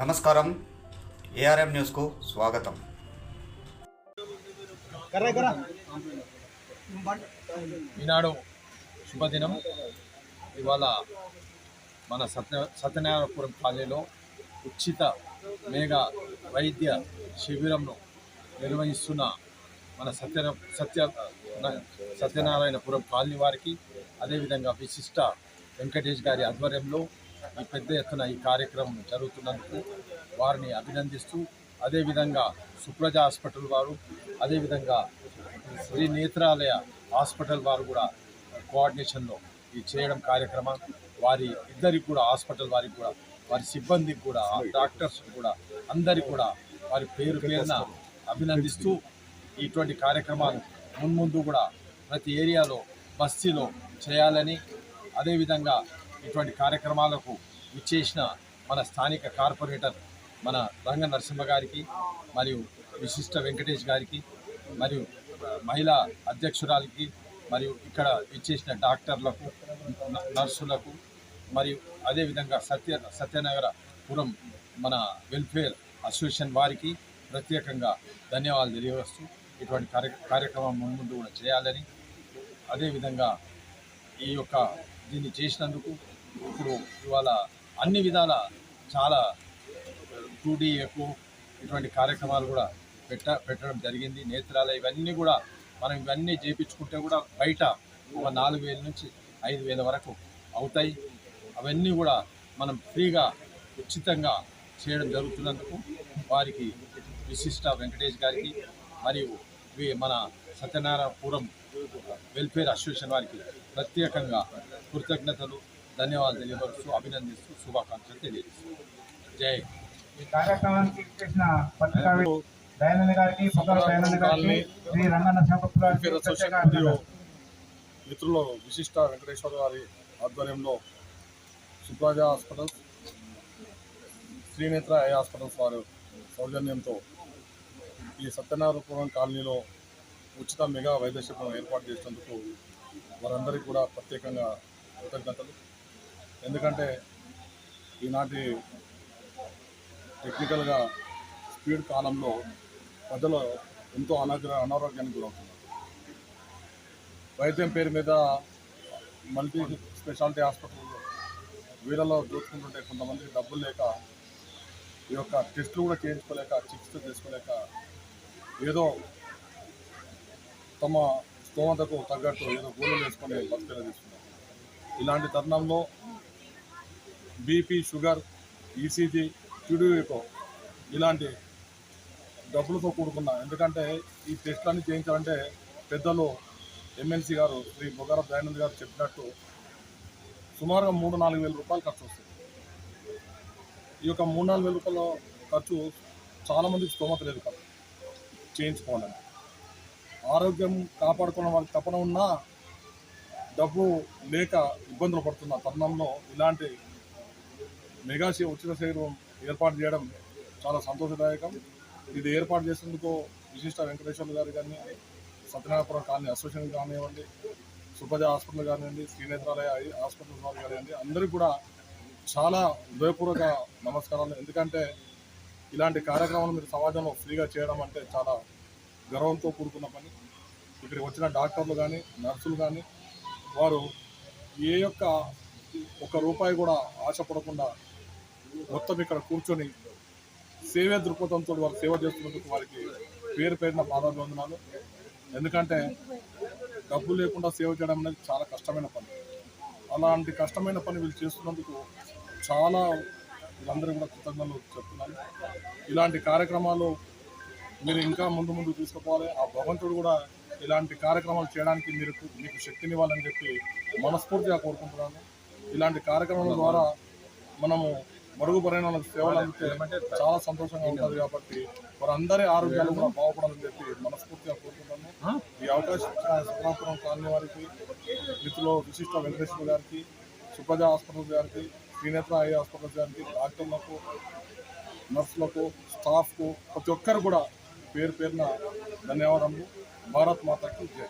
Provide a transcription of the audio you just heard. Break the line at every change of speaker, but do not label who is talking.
నమస్కారం. ఏఆర్ఎం న్యూస్కు స్వాగతం.
ఈనాడు శుభదినం. ఇవాళ మన సత్య సత్యనారాయణపురం కాలనీలో ఉచిత మేఘా వైద్య శిబిరంను నిర్వహిస్తున్న మన సత్య సత్య సత్యనారాయణపురం కాలనీ వారికి అదేవిధంగా విశిష్ట వెంకటేష్ గారి ఆధ్వర్యంలో ఈ పెద్ద ఎత్తున ఈ కార్యక్రమం జరుగుతున్నందుకు వారిని అభినందిస్తూ అదేవిధంగా సుప్రజ హాస్పిటల్ వారు అదేవిధంగా శ్రీ నేత్రాలయ హాస్పిటల్ వారు కూడా కోఆర్డినేషన్లో ఈ చేయడం కార్యక్రమం. వారి ఇద్దరికి కూడా హాస్పిటల్ వారికి కూడా వారి సిబ్బందికి కూడా డాక్టర్స్ కూడా అందరికి కూడా వారి పేరు పేరున అభినందిస్తూ ఇటువంటి కార్యక్రమాలు మున్ముందు కూడా ప్రతి ఏరియాలో బస్తీలో చేయాలని అదేవిధంగా ఇటువంటి కార్యక్రమాలకు ఇచ్చేసిన మన స్థానిక కార్పొరేటర్ మన రంగ నరసింహ గారికి మరియు విశిష్ట వెంకటేష్ గారికి మరియు మహిళా అధ్యక్షురాలకి మరియు ఇక్కడ ఇచ్చేసిన డాక్టర్లకు నర్సులకు మరియు అదేవిధంగా సత్య సత్యనగర పురం మన వెల్ఫేర్ అసోసియేషన్ వారికి ప్రత్యేకంగా ధన్యవాదాలు తెలియవస్తూ ఇటువంటి కార్య కార్యక్రమం ముందు కూడా చేయాలని అదేవిధంగా ఈ యొక్క దీన్ని చేసినందుకు ఇప్పుడు ఇవాళ అన్ని విధాల చాలా టూ డీ ఎక్కువ ఇటువంటి కార్యక్రమాలు కూడా పెట్ట పెట్టడం జరిగింది. నేత్రాలయ ఇవన్నీ కూడా మనం ఇవన్నీ చేయించుకుంటే కూడా బయట ఒక నాలుగు వేల నుంచి ఐదు వేల వరకు అవుతాయి. అవన్నీ కూడా మనం ఫ్రీగా ఉచితంగా చేయడం జరుగుతున్నందుకు వారికి విశిష్ట వెంకటేష్ గారికి మరియు మన సత్యనారాయణపురం వెల్ఫేర్ అసోసియేషన్ వారికి ప్రత్యేకంగా కృతజ్ఞతలు ధన్యవాదాలు తెలియపరుస్తూ అభినందిస్తూ శుభాకాంక్షలు తెలియజేస్తున్నాను జై
ఈ కార్యక్రమానికి దయానంద గారికి పొగల దయానంద గారికి శ్రీ రంగన్న.
మిత్రులు విశిష్ట వెంకటేశ్వర గారి ఆధ్వర్యంలో Supraja hospitals Srinetra eye hospitals వారు సౌజన్యంతో ఈ సత్యనారాయణపురం కాలనీలో ఉచిత మెగా వైద్య శిబిరం ఏర్పాటు చేసినందుకు వారందరికీ కూడా ప్రత్యేకంగా కృతజ్ఞతలు. ఎందుకంటే ఈనాటి టెక్నికల్గా స్పీడ్ కాలంలో ప్రజలు ఎంతో అనాగ్ర అనారోగ్యానికి గురవుతున్నారు. వైద్యం పేరు మీద మల్టీ స్పెషాలిటీ హాస్పిటల్ వీళ్ళలో దోచుకుంటుంటే కొంతమందికి డబ్బులు లేక ఈ యొక్క టెస్టులు కూడా చేయించుకోలేక చికిత్స చేసుకోలేక ఏదో తమ స్తోమతకు తగ్గట్టు ఏదో గోళీలు వేసుకొని బతికేలా తీసుకున్నారు ఇలాంటి తరుణంలో బీపీ షుగర్ ఈసీజీ క్యూడీకో ఇలాంటి డబ్బులతో కూడుకున్న ఎందుకంటే ఈ టెస్టులన్నీ చేయించాలంటే పెద్దలు ఎమ్మెల్సీ గారు శ్రీ బొగర దయానంద్ గారు చెప్పినట్టు సుమారుగా మూడు నాలుగు వేల రూపాయలు ఖర్చు వస్తుంది. ఈ యొక్క మూడు నాలుగు వేల రూపాయల ఖర్చు చాలామందికి స్తోమత లేదు కదా. చేయించుకోవాలని. ఆరోగ్యం కాపాడుకున్న వారికి తపన ఉన్నా డబ్బు లేక ఇబ్బందులు పడుతున్న తరుణంలో ఇలాంటి మెగా ఉచిత శరీరం ఏర్పాటు చేయడం చాలా సంతోషదాయకం. ఇది ఏర్పాటు చేసేందుకు విశిష్ట వెంకటేశ్వర గారు కానీ సత్యనారాయణపురం కాలనీ అసోసియేషన్ కానివ్వండి సుప్రజ హాస్పిటల్ కానివ్వండి శ్రీనేత్రాలయ ఐ హాస్పిటల్ వారు కానివ్వండి అందరికీ కూడా చాలా హృదయపూర్వక నమస్కారాలు. ఎందుకంటే ఇలాంటి కార్యక్రమాలు మీరు సమాజంలో ఫ్రీగా చేయడం అంటే చాలా గర్వంతో కూడుకున్న పని. ఇక్కడికి వచ్చిన డాక్టర్లు కానీ నర్సులు కానీ వారు ఏ యొక్క ఒక రూపాయి కూడా ఆశపడకుండా మొత్తం ఇక్కడ కూర్చొని సేవే దృక్పథంతో వారు సేవ చేస్తున్నందుకు వారికి పేరు పేరున పాదాభివందనాలు. ఎందుకంటే డబ్బు లేకుండా సేవ చేయడం అనేది చాలా కష్టమైన పని. అలాంటి కష్టమైన పని వీళ్ళు చేస్తున్నందుకు చాలా వీళ్ళందరూ కూడా కృతజ్ఞతలు చెప్తున్నాను. ఇలాంటి కార్యక్రమాలు మీరు ఇంకా ముందు ముందు తీసుకుపోవాలి. ఆ భగవంతుడు కూడా ఇలాంటి కార్యక్రమాలు చేయడానికి మీరు మీకు శక్తినివ్వాలని చెప్పి మనస్ఫూర్తిగా కోరుకుంటున్నాను. ఇలాంటి కార్యక్రమాల ద్వారా మనము మరుగుపరైన వాళ్ళకి సేవలు అందితే చాలా సంతోషంగా ఉంటుంది కాబట్టి వారందరి ఆరోగ్యాలు కూడా బాగుపడాలని చెప్పి మనస్ఫూర్తిగా కోరుకుంటున్నాను. ఈ అవకాశం సుఖాపురం కాలనీ వారికి వీటిలో విశిష్ట వెంకటేశ్వర గారికి సుప్రజ హాస్పిటల్ గారికి శ్రీనేత్ర ఐ హాస్పిటల్ గారికి డాక్టర్లకు నర్సులకు స్టాఫ్కు ప్రతి ఒక్కరు కూడా పేరు పేరున ధన్యవాదములు. భారత్ మాతకి జై.